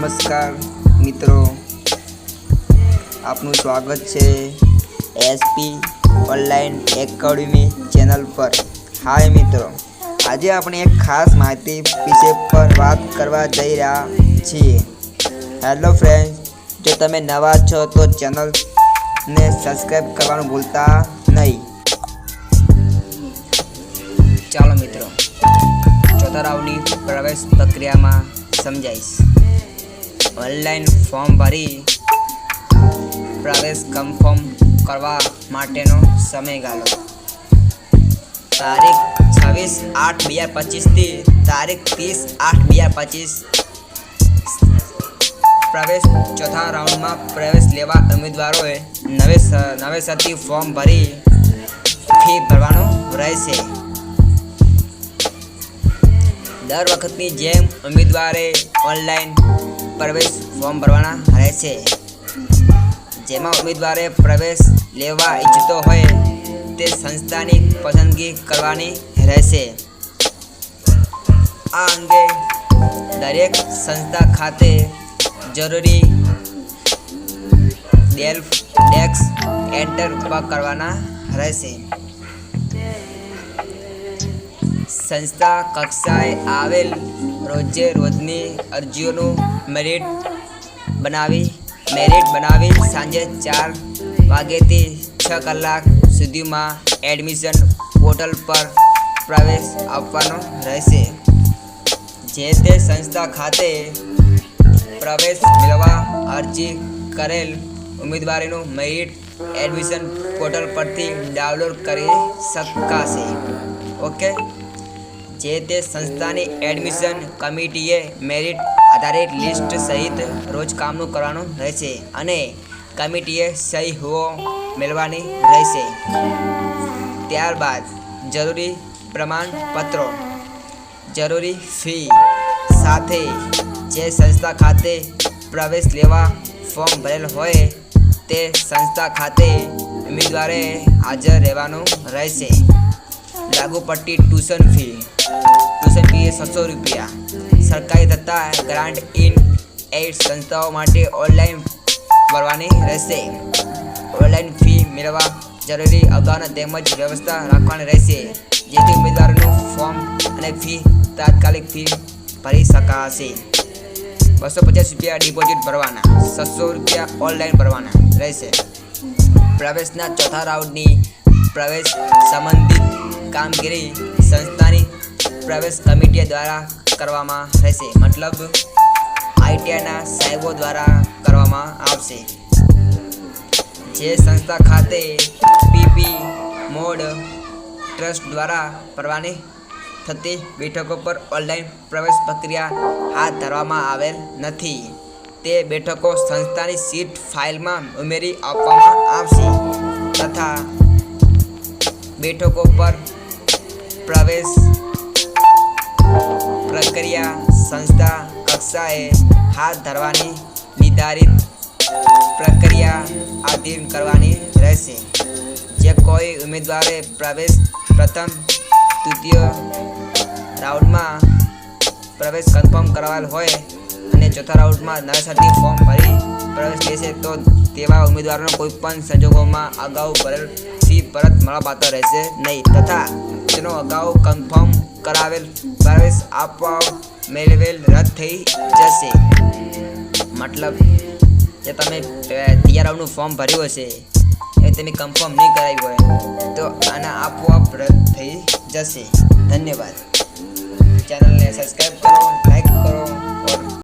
નમસ્કાર, મિત્રો. આપનું સ્વાગત છે એસપી ઓનલાઈન એકેડમી ચેનલ પર. હાય, મિત્રો. આજે આપણે એક ખાસ માહિતી વિષય પર વાત કરવા જઈ રહ્યા છીએ. હેલો ફ્રેન્ડ જો તમે નવા છો તો ચેનલને સબસ્ક્રાઈબ કરવાનું ભૂલતા નહીં. ચાલો, મિત્રો. ચોથા રાઉન્ડની પ્રવેશ પ્રક્રિયામાં સમજાઈશ. ઓનલાઈન ફોર્મ ભરી પ્રવેશ કન્ફર્મ કરવા માટેનો સમયગાળો તારીખ છવ્વીસ આઠ બે હજાર પચીસથી તારીખ ત્રીસ આઠ બે હજાર પચીસ. પ્રવેશ ચોથા રાઉન્ડમાં પ્રવેશ લેવા ઉમેદવારોએ નવેસ નવેસરથી ફોર્મ ભરી ફી ભરવાનું રહેશે. દર વખતની જેમ ઉમેદવારે ઓનલાઈન પ્રવેશ ફોર્મ ભરવાના રહેશે જેમાં ઉમેદવારે પ્રવેશ લેવા ઈચ્છતો હોય તે સંસ્થાની પસંદગી કરવાની રહેશે આ અંગે દરેક સંસ્થા ખાતે જરૂરી ડેલ્ફ ડેક્સ એન્ટર ઊભા કરવાના રહેશે સંસ્થા કક્ષાએ આવેલ રોજે રોજની અરજીઓનું મેરિટ બનાવી મેરિટ બનાવી સાંજે ચાર વાગ્યાથી છ કલાક સુધીમાં એડમિશન પોર્ટલ પર પ્રવેશ આપવાનો રહેશે. જે તે સંસ્થા ખાતે પ્રવેશ મેળવવા અરજી કરેલ ઉમેદવારીનું મેરિટ એડમિશન પોર્ટલ પરથી ડાઉનલોડ કરી શકાશે. ઓકે જે તે સંસ્થાની એડમિશન કમિટીએ મેરિટ આધારિત લિસ્ટ સહિત રોજ કામનું કરવાનું રહેશે અને કમિટીએ સહી હોવો મેળવાની રહેશે. ત્યારબાદ જરૂરી પ્રમાણપત્રો, જરૂરી ફી સાથે જે સંસ્થા ખાતે પ્રવેશ લેવા ફોર્મ ભરેલ હોય તે સંસ્થા ખાતે ઉમેદવારે હાજર રહેવાનું રહેશે. લાગુ પડતી ટ્યુશન ફી ટ્યુશન ફી એ રૂપિયા સરકારી તથા ગ્રાન્ટ ઇન એઇડ સંસ્થાઓ માટે ઓનલાઈન ભરવાની રહેશે ઓનલાઈન ફી મેળવવા જરૂરી અગાઉના તેમજ વ્યવસ્થા રાખવાની રહેશે, જેથી ઉમેદવારોનું ફોર્મ અને ફી તાત્કાલિક ફી ભરી શકાશે. બસો પચાસ રૂપિયા ડિપોઝિટ ભરવાના છસો રૂપિયા ઓનલાઈન ભરવાના રહેશે. પ્રવેશના ચોથા રાઉન્ડની પ્રવેશ સંબંધિત કામગીરી સંસ્થાની પ્રવેશ કમિટી દ્વારા કરવામાં રહેશે. મતલબ આઈટીઆઈના સાહેબો દ્વારા કરવામાં આવશે. જે સંસ્થા ખાતે પીપી મોડ ટ્રસ્ટ દ્વારા ભરવાની થતી બેઠકો પર ઓનલાઈન પ્રવેશ પ્રક્રિયા હાથ ધરવામાં આવેલ નથી. તે બેઠકો સંસ્થાની સીટ ફાઇલમાં ઉમેરી આપવામાં આવશે તથા બેઠકો પર પ્રવેશ પ્રક્રિયા સંસ્થા કક્ષાએ હાથ ધરવાની નિર્ધારિત પ્રક્રિયા આધીન કરવાની રહેશે. જે કોઈ ઉમેદવારે પ્રવેશ પ્રથમ તૃતીય રાઉન્ડમાં પ્રવેશ કન્ફર્મ કરાવેલ હોય અને ચોથા રાઉન્ડમાં નવેસરથી ફોર્મ ભરી પ્રવેશ લેશે, તો તેવા ઉમેદવારોનો કોઈપણ સંજોગોમાં અગાઉ ભરેલ પરત મળવાપાત્ર રહેશે નહીં. તથા તેનો અગાઉ કન્ફર્મ કરાવેલ પ્રવેશ આપવા મેળવેલ રદ થઈ જશે. મતલબ જે તમે ત્રીજા ફોર્મ ભર્યું હશે. એ તમે કન્ફર્મ નહીં કરાવ્યું હોય તો આના આપોઆપ રદ થઈ જશે. ધન્યવાદ. ચેનલને સબસ્ક્રાઈબ કરો કરો.